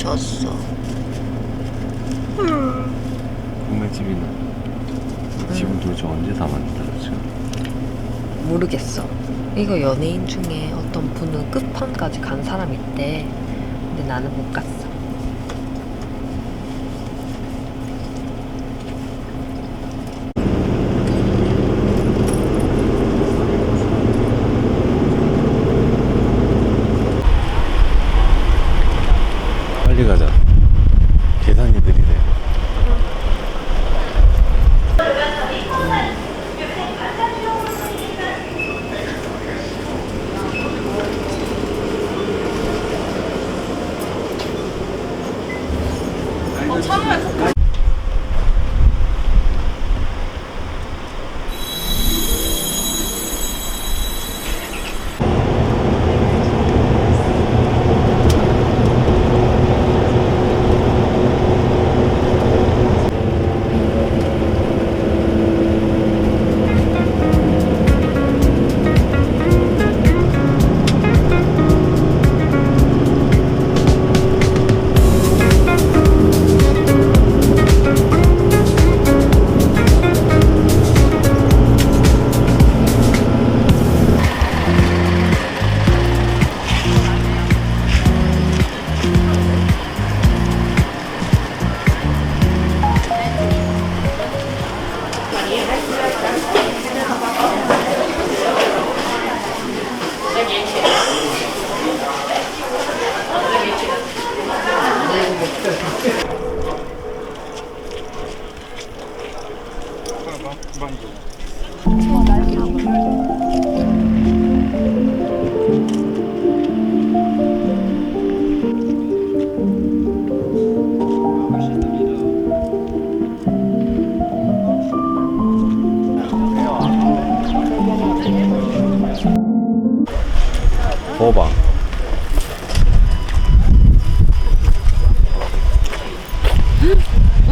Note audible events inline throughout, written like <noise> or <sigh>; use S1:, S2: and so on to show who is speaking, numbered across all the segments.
S1: 졌어. 국물집이나 그 음. 집은 도대체 언제 다 만들었죠?
S2: 모르겠어. 이거 연예인 중에 어떤 분은 끝판까지 간 사람 있대. 근데 나는 못 갔어.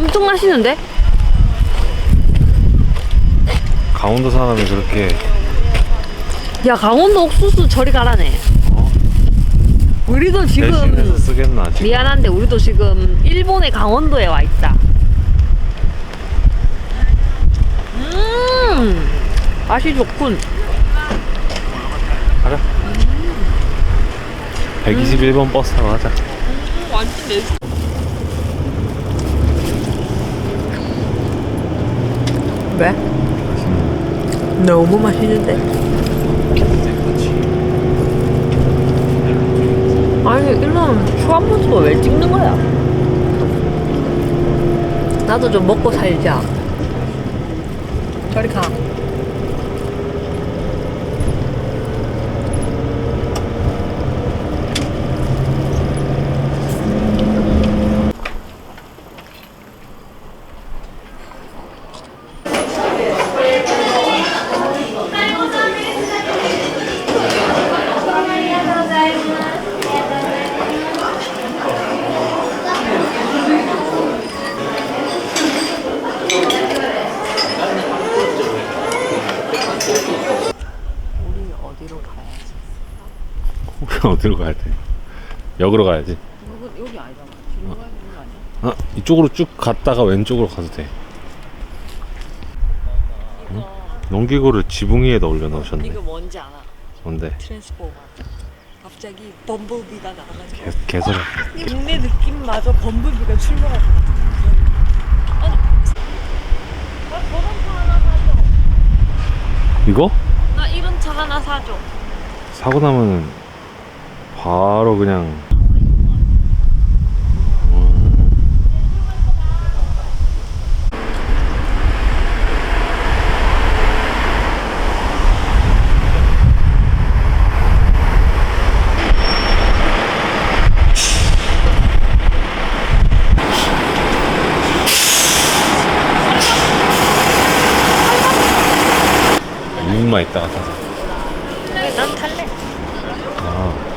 S2: 엄청 맛있는데?
S1: 강원도 사람이 그렇게
S2: 야 강원도 옥수수 저리 가라네. 우리도
S1: 대신해서
S2: 지금
S1: 쓰겠나 지금.
S2: 미안한데 우리도 지금 일본의 강원도에 와 있다. 음 맛이 좋군.
S1: 가자. 121번 버스 타러 가자.
S2: 완전 내. 너무 맛있는데? 아니 이런 슈아모스도 왜 찍는 거야? 나도 좀 먹고 살자. 저리 가. 우리 어디로 가야지?
S1: 우리 <laughs> 어디로 가야 돼? 역으로 가야지.
S2: 여기, 여기 아니잖아. 뒤로 가야 되는 거 아니야?
S1: 아, 이쪽으로 쭉 갔다가 왼쪽으로 가도 돼. 응? 농기구를 지붕 위에다 올려놓으셨네.
S2: 이거 뭔지 알아?
S1: 뭔데?
S2: 트랜스포머. 갑자기 범블비가 나와가지고
S1: 개, 개소리.
S2: 국내 느낌마저 범블비가 출몰하고. 아니, 나 저런 차 하나 사줘.
S1: 이거?
S2: 나 이런 차 하나 사줘.
S1: 사고 나면 바로 그냥 이분만 있다가 타자.
S2: 난 탈래.
S1: 아.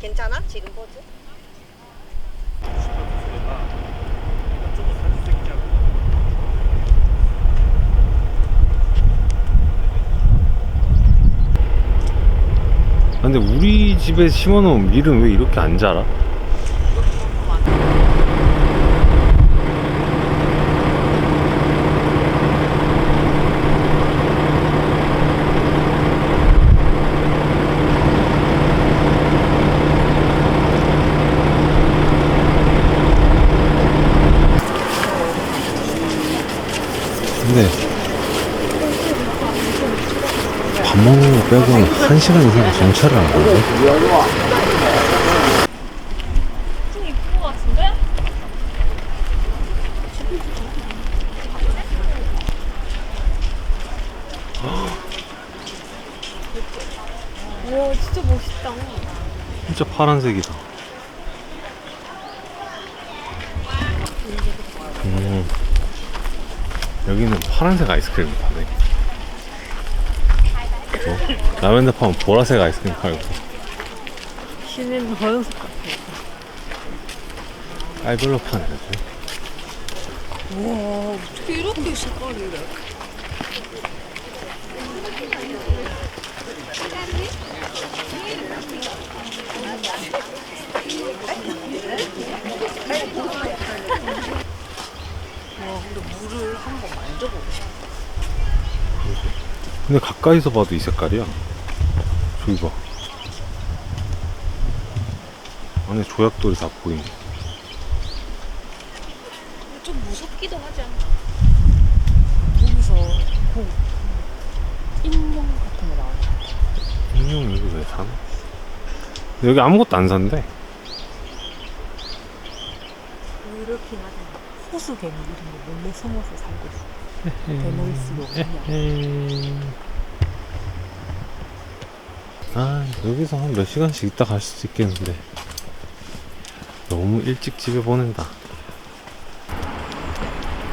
S2: 괜찮아? 지금 포즈?
S1: 아, 근데 우리 집에 심어놓은 밀은 왜 이렇게 안 자라? 한 시간 이상 정찰을 안
S2: 하는데? 진짜
S1: 파란색이다. 음, 여기는 파란색 아이스크림 파네. 어? 라벤더 파면 보라색 아이스크림 팔고
S2: 시내는 하얀색 같아.
S1: 깔별로 파네.
S2: 와 어떻게 이렇게 색깔이 이래? 와 근데 물을 한번 만져보고 싶어.
S1: 근데 가까이서 봐도 이 색깔이야. 저기 봐. 안에 조약돌이 다 보이네.
S2: 좀 무섭기도 하지 않나? 거기서 고 인형 같은 거 같아.
S1: 인형 여기 왜 사나? 여기 아무것도 안 산대.
S2: 이렇게 하잖아. 호수 괴물 이런 거 몰래 숨어서 살고 있어. 그냥.
S1: 음. 아 여기서 한 몇 시간씩 있다 갈 수도 있겠는데 너무 일찍 집에 보낸다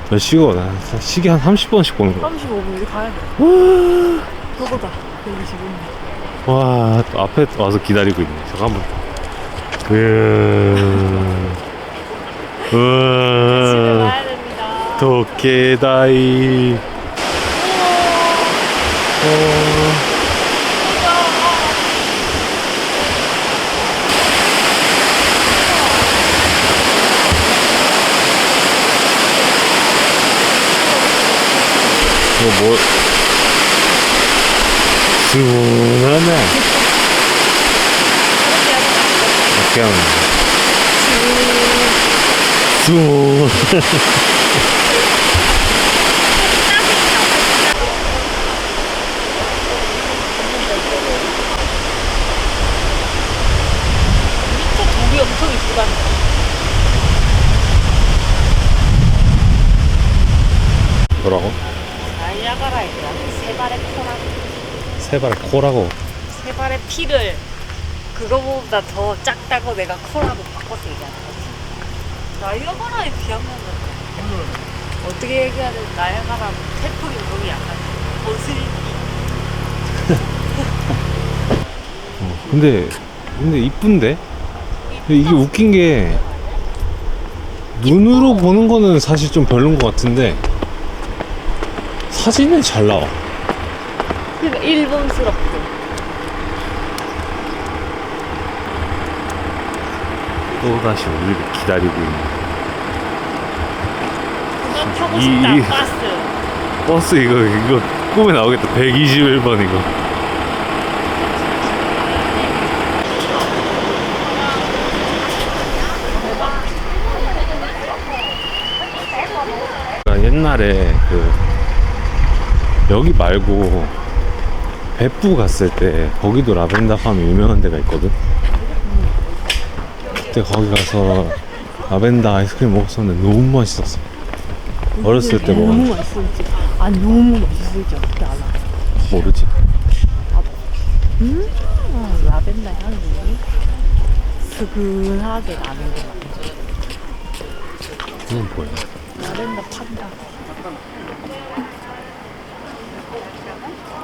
S1: 몇 시간? 나 시계 한 30번씩 보는 거야
S2: 35분 이렇게 가야 돼. 그거다. 125분.
S1: 와, 또 앞에 와서 기다리고 있네. 잠깐만. 으, <laughs>
S2: 집에
S1: 으,
S2: 됩니다.
S1: 도케다이. 어, 이거 뭐, 시원하네. 어떻게 하는 거야? 수.
S2: 밑에 돌이 엄청 이쁘다.
S1: 뭐라고?
S2: 나이아가라이다. 세 발의 코랑
S1: 세발 코라고.
S2: 세 발의 피를 그거보다 더 작다고 내가 코라고 바꿔서 얘기하는 거지. 나이아가라에 비하면은 어떻게 얘기해야 되지? 나이아가라 태풍이 너무 약간 거슬리. <laughs>
S1: 어, 근데 근데 이쁜데? 근데 이게 웃긴 게 눈으로 보는 거는 사실 좀 별론 것 같은데 사진은 잘 나와.
S2: 그러니까 일본스럽고.
S1: 또 다시 우리를 기다리고 있는
S2: 그만 타고
S1: 이-
S2: 싶다.
S1: 이-
S2: 버스.
S1: 버스 이거 이거 꿈에 나오겠다. 121번 이거. 그러니까 옛날에 그 여기 말고別府갔을 때 거기도 라벤더 팜이 유명한 데가 있거든. 그때 거기 가서 라벤더 아이스크림 먹었었는데 너무 맛있었어. 어렸을 때
S2: 너무
S1: 먹었는데
S2: 맛있을지. 아 너무 맛있을지 어떻게 알아?
S1: 모르지.
S2: 음, 라벤더 향이 스근하게 나는 거 같아.
S1: 이건 뭐야?
S2: 라벤더 판다.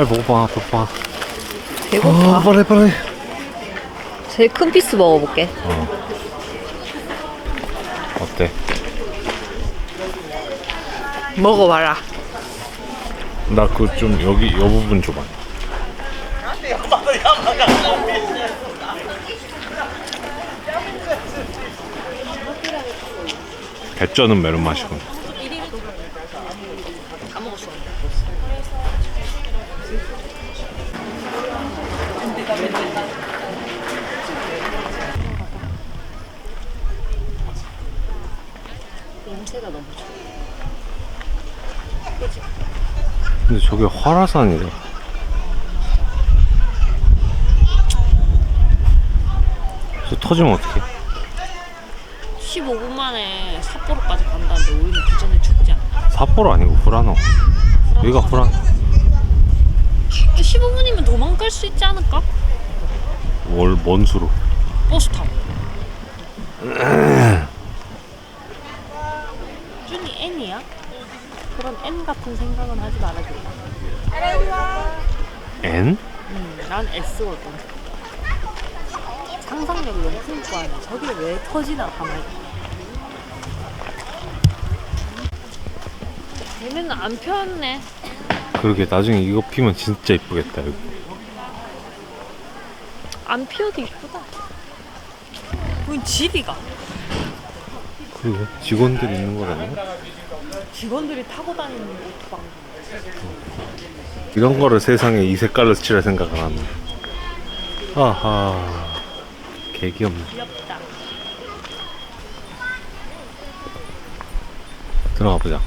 S1: 빨리 먹어봐 먹어봐
S3: 배고파.
S1: 아 빨리 빨리
S3: 제일 큰 피스 먹어볼게.
S1: 어때?
S3: 먹어봐라.
S1: 나 그 좀 여기 이 부분 줘봐 개쩌는 메론 맛이군
S2: 다 먹었어. 냄새가 너무 좋아.
S1: 근데 저게 화라산이래 저 터지면 어떡해
S2: 15분 만에 삿포로까지 간다는데 우리는 그 전에 죽지 않나?
S1: 삿포로 아니고 후라노 여기가 후라노
S2: 15분이면 도망갈 수 있지 않을까?
S1: 월 먼 수로
S2: 버스 타고. <laughs> N이야? 그런 N 같은 생각은 하지 말아줘.
S1: N?
S2: 음, 난 S 올 뻔. 상상력이 너무 풍부하네. 저게 왜 터지나 가만히. 얘는 안 폈네.
S1: 그러게 나중에 이거 피면 진짜 이쁘겠다 여기
S2: 안 피어도 이쁘다. 그건 집이가.
S1: 그러게. 직원들이 있는 거라네
S2: 직원들이 타고 다니는 오토바이.
S1: 이런 거를 세상에 이 색깔로 칠할 생각을 하네 아하. 개귀엽네.
S2: 귀엽다.
S1: 들어가 보자